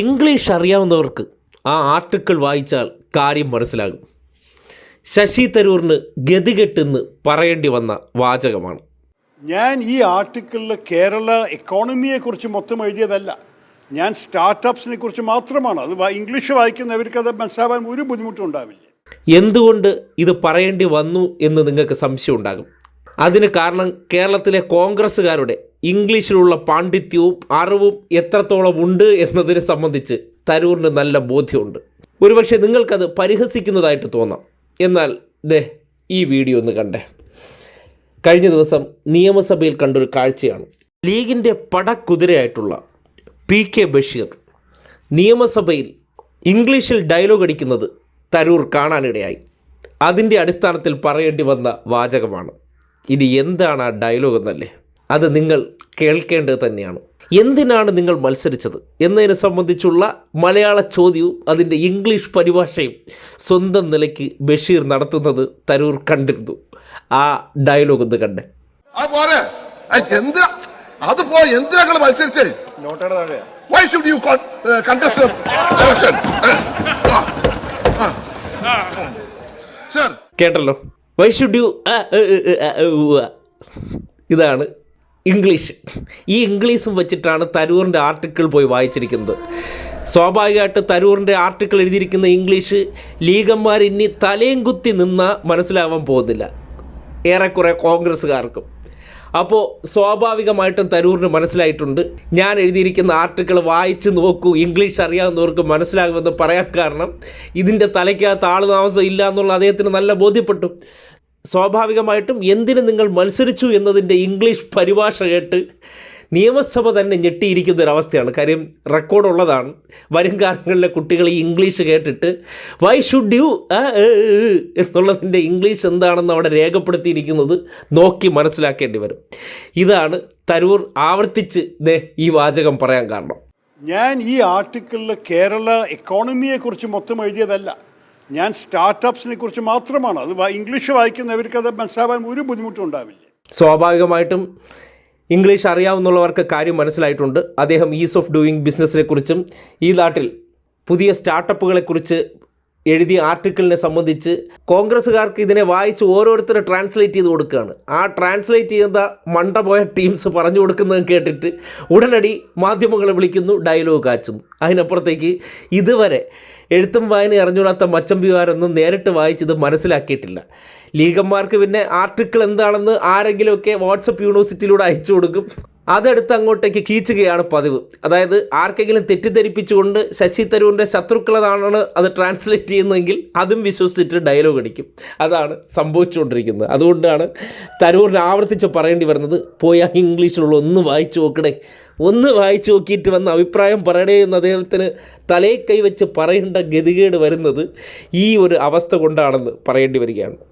English അറിയാവുന്നവർക്ക് ആ article വായിച്ചാൽ കാര്യം മനസ്സിലാകും. ശശി തരൂറിന് ഗതികെട്ടെന്ന് പറയേണ്ടി വന്ന വാചകമാണ്. ഞാൻ ഈ ആർട്ടിക്കിളിൽ കേരള എക്കോണമിയെക്കുറിച്ച് മൊത്തം എഴുതിയതല്ല. ഞാൻ സ്റ്റാർട്ടപ്സിനെ കുറിച്ച് മാത്രമാണ്. അത് ഇംഗ്ലീഷ് വായിക്കുന്നവർക്ക് അത് മനസ്സിലാവാൻ ഒരു ബുദ്ധിമുട്ടും ഉണ്ടാവില്ല എന്തുകൊണ്ട് ഇത് പറയേണ്ടി വന്നു എന്ന് നിങ്ങൾക്ക് സംശയം ഉണ്ടാകും അതിന് കാരണം കേരളത്തിലെ കോൺഗ്രസ്സുകാരുടെ ഇംഗ്ലീഷിലുള്ള പാണ്ഡിത്യവും അറിവും എത്രത്തോളം ഉണ്ട് എന്നതിനെ സംബന്ധിച്ച് തരൂറിന് നല്ല ബോധ്യമുണ്ട്. ഒരുപക്ഷെ നിങ്ങൾക്കത് പരിഹസിക്കുന്നതായിട്ട് തോന്നാം. എന്നാൽ ദേ ഈ വീഡിയോ ഒന്ന് കണ്ടേ. കഴിഞ്ഞ ദിവസം നിയമസഭയിൽ കണ്ടൊരു കാഴ്ചയാണ്. ലീഗിന്റെ പടക്കുതിരയായിട്ടുള്ള പി കെ ബഷീർ നിയമസഭയിൽ ഇംഗ്ലീഷിൽ ഡയലോഗ് അടിക്കുന്നത് തരൂർ കാണാനിടയായി. അതിന്റെ അടിസ്ഥാനത്തിൽ പറയേണ്ടി വന്ന വാചകമാണ്. ഇനി എന്താണ് ആ ഡയലോഗ് എന്നല്ലേ? അത് നിങ്ങൾ കേൾക്കേണ്ടത് തന്നെയാണ്. എന്തിനാണ് നിങ്ങൾ മത്സരിച്ചത്? എന്നതിനെ സംബന്ധിച്ചുള്ള മലയാള ചോദ്യവും അതിന്റെ ഇംഗ്ലീഷ് പരിഭാഷയും സ്വന്തം നിലയ്ക്ക് ബഷീർ നടത്തുന്നത് തരൂർ കണ്ടിരുന്നു. ആ ഡയലോഗ് ഒന്ന് കണ്ടേ. അത് പോരെ. എന്തിനാ? അത് പോ എന്തിനാ നിങ്ങൾ മത്സരിച്ചേ? വൈ ഷുഡ് യു കണ്ടസ്റ്റ് കേട്ടല്ലോ. വൈ ഷുഡ് യു ഇതാണ് ഇംഗ്ലീഷ്. ഈ ഇംഗ്ലീഷും വെച്ചിട്ടാണ് തരൂറിന്റെ ആർട്ടിക്കിൾ പോയി വായിച്ചിരിക്കുന്നത്. സ്വാഭാവികമായിട്ട് തരൂറിന്റെ ആർട്ടിക്കിൾ എഴുതിയിരിക്കുന്ന ഇംഗ്ലീഷ് ലീഗന്മാർ ഇനി തലയും കുത്തി നിന്നാൽ മനസ്സിലാവാൻ പോകുന്നില്ല. ഏറെക്കുറെ കോൺഗ്രസ്സുകാർക്കും. അപ്പോൾ സ്വാഭാവികമായിട്ടും തരൂറിന് മനസ്സിലായിട്ടുണ്ട്. ഞാൻ എഴുതിയിരിക്കുന്ന ആർട്ടിക്കിൾ വായിച്ച് നോക്കൂ ഇംഗ്ലീഷ് അറിയാവുന്നവർക്ക് മനസ്സിലാകുമെന്ന് പറയാൻ കാരണം ഇതിന്റെ തലയ്ക്കകത്ത് ആൾ ഇല്ല എന്നുള്ള അദ്ദേഹത്തിന് നല്ല ബോധ്യപ്പെട്ടു. സ്വാഭാവികമായിട്ടും എന്തിന് നിങ്ങൾ മത്സരിച്ചു എന്നതിന്റെ ഇംഗ്ലീഷ് പരിഭാഷ കേട്ട് നിയമസഭ തന്നെ ഞെട്ടിയിരിക്കുന്ന ഒരവസ്ഥയാണ് കാര്യം റെക്കോർഡുള്ളതാണ്. വരും കാലങ്ങളിലെ കുട്ടികൾ ഈ ഇംഗ്ലീഷ് കേട്ടിട്ട് വൈ ഷുഡ് യു എന്നുള്ളതിന്റെ ഇംഗ്ലീഷ് എന്താണെന്ന് അവിടെ രേഖപ്പെടുത്തിയിരിക്കുന്നത് നോക്കി മനസ്സിലാക്കേണ്ടി വരും. ഇതാണ് തരൂർ ആവർത്തിച്ച് ഈ വാചകം പറയാൻ കാരണം. ഞാൻ ഈ ആർട്ടിക്കിളിൽ കേരള എക്കോണമിയെക്കുറിച്ച് മൊത്തം എഴുതിയതല്ല. ഞാൻ സ്റ്റാർട്ടപ്സിനെ കുറിച്ച് മാത്രമാണ്. അത് ഇംഗ്ലീഷ് വായിക്കുന്നവർക്ക് അത് മനസ്സിലാവാൻ ഒരു ബുദ്ധിമുട്ടും ഉണ്ടാവില്ല. സ്വാഭാവികമായിട്ടും ഇംഗ്ലീഷ് അറിയാവുന്നവർക്ക് കാര്യം മനസ്സിലായിട്ടുണ്ട്. അദ്ദേഹം ഈസ് ഓഫ് ഡൂയിങ് ബിസിനസ്സിനെ കുറിച്ചും ഈ നാട്ടിൽ പുതിയ സ്റ്റാർട്ടപ്പുകളെക്കുറിച്ച് എഴുതിയ ആർട്ടിക്കിളിനെ സംബന്ധിച്ച് കോൺഗ്രസ്സുകാർക്ക് ഇതിനെ വായിച്ച് ഓരോരുത്തരെ ട്രാൻസ്ലേറ്റ് ചെയ്ത് കൊടുക്കുകയാണ്. ആ ട്രാൻസ്ലേറ്റ് ചെയ്ത മണ്ട പോയ ടീംസ് പറഞ്ഞു കൊടുക്കുന്നത് കേട്ടിട്ട് ഉടനടി മാധ്യമങ്ങളെ വിളിക്കുന്നു ഡയലോഗ് കാച്ചുന്നു അതിനപ്പുറത്തേക്ക് ഇതുവരെ എഴുത്തും വായന അറിഞ്ഞുകൂടാത്ത മച്ചമ്പിമാരൊന്നും നേരിട്ട് വായിച്ചത് മനസ്സിലാക്കിയിട്ടില്ല. ലീഗന്മാർക്ക് പിന്നെ ആർട്ടിക്കിൾ എന്താണെന്ന് ആരെങ്കിലുമൊക്കെ വാട്സപ്പ് യൂണിവേഴ്സിറ്റിയിലൂടെ അയച്ചു കൊടുക്കും. അതെടുത്ത് അങ്ങോട്ടേക്ക് കീച്ചുകയാണ് പതിവ്. അതായത് ആർക്കെങ്കിലും തെറ്റിദ്ധരിപ്പിച്ചുകൊണ്ട് ശശി തരൂരിന്റെ ശത്രുക്കളതാണ് അത് ട്രാൻസ്ലേറ്റ് ചെയ്യുന്നതെങ്കിൽ അതും വിശ്വസിച്ചിട്ട് ഡയലോഗ് അടിക്കും. അതാണ് സംഭവിച്ചുകൊണ്ടിരിക്കുന്നത്. അതുകൊണ്ടാണ് തരൂരിന് ആവർത്തിച്ച് പറയേണ്ടി വരുന്നത് പോയി ആ ഇംഗ്ലീഷിലുള്ള ഒന്ന് വായിച്ചു നോക്കണേ. ഒന്ന് വായിച്ചു നോക്കിയിട്ട് വന്ന അഭിപ്രായം പറയണേ എന്ന് അദ്ദേഹത്തിന് തലേ കൈവച്ച് പറയേണ്ട ഗതികേട് വരുന്നത് ഈ ഒരു അവസ്ഥ കൊണ്ടാണെന്ന് പറയേണ്ടി വരികയാണ്.